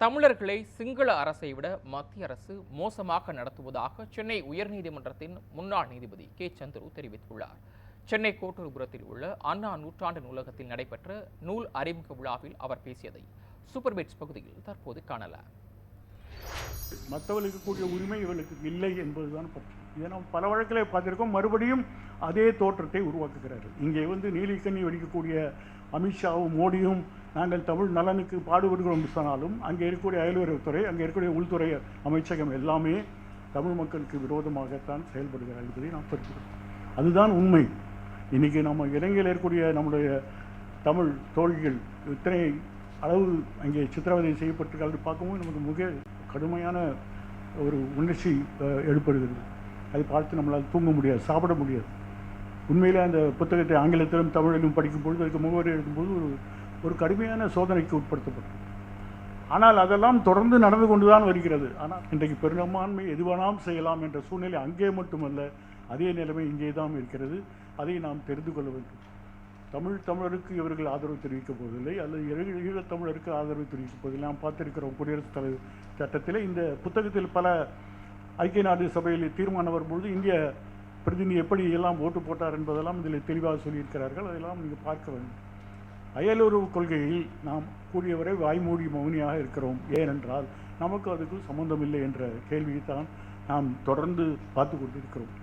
தமிழர்களை சிங்கள அரசை விட மத்திய அரசு மோசமாக நடத்துவதாக சென்னை உயர்நீதிமன்றத்தின் முன்னாள் நீதிபதி கே. சந்துரு தெரிவித்துள்ளார். சென்னை கோட்டூர்புரத்தில் உள்ள அண்ணா நூற்றாண்டு நூலகத்தில் நடைபெற்ற நூல் அறிமுக விழாவில் அவர் பேசியதை சூப்பர் பிட்ஸ் பகுதியில் தற்போது காணலாம். மற்றவர்களுக்கு கூடிய உரிமை இவர்களுக்கு இல்லை என்பதுதான் பற்று. இதை நாம் பல வழக்கில் பார்த்திருக்கோம். மறுபடியும் அதே தோற்றத்தை உருவாக்குகிறார்கள். இங்கே வந்து நீலிக்கண்ணி வெடிக்கக்கூடிய அமித்ஷாவும் மோடியும் நாங்கள் தமிழ் நலனுக்கு பாடுபடுகிறோம் என்று சொன்னாலும் அங்கே இருக்கக்கூடிய அயல்வரத்துறை அங்கே இருக்கக்கூடிய உள்துறை அமைச்சகம் எல்லாமே தமிழ் மக்களுக்கு விரோதமாகத்தான் செயல்படுகிறார்கள் என்பதை நாம் பார்க்கிறோம் அதுதான் உண்மை. இன்றைக்கி நம்ம இலங்கையில் இருக்கக்கூடிய நம்முடைய தமிழ் தோழிகள் இத்தனை அளவு அங்கே சித்திரவதை செய்யப்பட்டிருக்கிறது பார்க்கும்போது நமக்கு மிக கடுமையான ஒரு உணர்ச்சி ஏற்படுகிறது. அதை பார்த்து நம்மளால் தூங்க முடியாது சாப்பிட முடியாது. உண்மையிலே அந்த புத்தகத்தை ஆங்கிலத்திலும் தமிழிலும் படிக்கும்பொழுது அதுக்கு முகவரி எழுதும்போது ஒரு ஒரு கடுமையான சோதனைக்கு உட்படுத்தப்பட்டது. ஆனால் அதெல்லாம் தொடர்ந்து நடந்து கொண்டு தான் வருகிறது. ஆனால் இன்றைக்கு பெரும்பான்மை எது செய்யலாம் என்ற சூழ்நிலை அங்கே மட்டுமல்ல அதே நிலைமை இங்கே தான் இருக்கிறது. அதை நாம் தெரிந்து கொள்ள வேண்டும். தமிழ் தமிழருக்கு இவர்கள் ஆதரவு தெரிவிக்கப் போவதில்லை. அல்லது ஈழத் தமிழருக்கு ஆதரவு தெரிவிக்கப் போவதில்லை. நாம் பார்த்திருக்கிறோம் குடியரசுத் தலைவர் சட்டத்தில் இந்த புத்தகத்தில் பல ஐக்கிய நாடு சபையில் தீர்மானம் வரும்பொழுது இந்திய பிரதிநிதி எப்படி எல்லாம் ஓட்டு போட்டார் என்பதெல்லாம் இதில் தெளிவாக சொல்லியிருக்கிறார்கள். அதெல்லாம் நீங்கள் பார்க்க வேண்டும். அயலுறவு கொள்கையில் நாம் கூடியவரை வாய்மூடி மௌனியாக இருக்கிறோம். ஏனென்றால் நமக்கு அதுக்கு சம்பந்தமில்லை என்ற கேள்வியை தான் நாம் தொடர்ந்து பார்த்து கொண்டிருக்கிறோம்.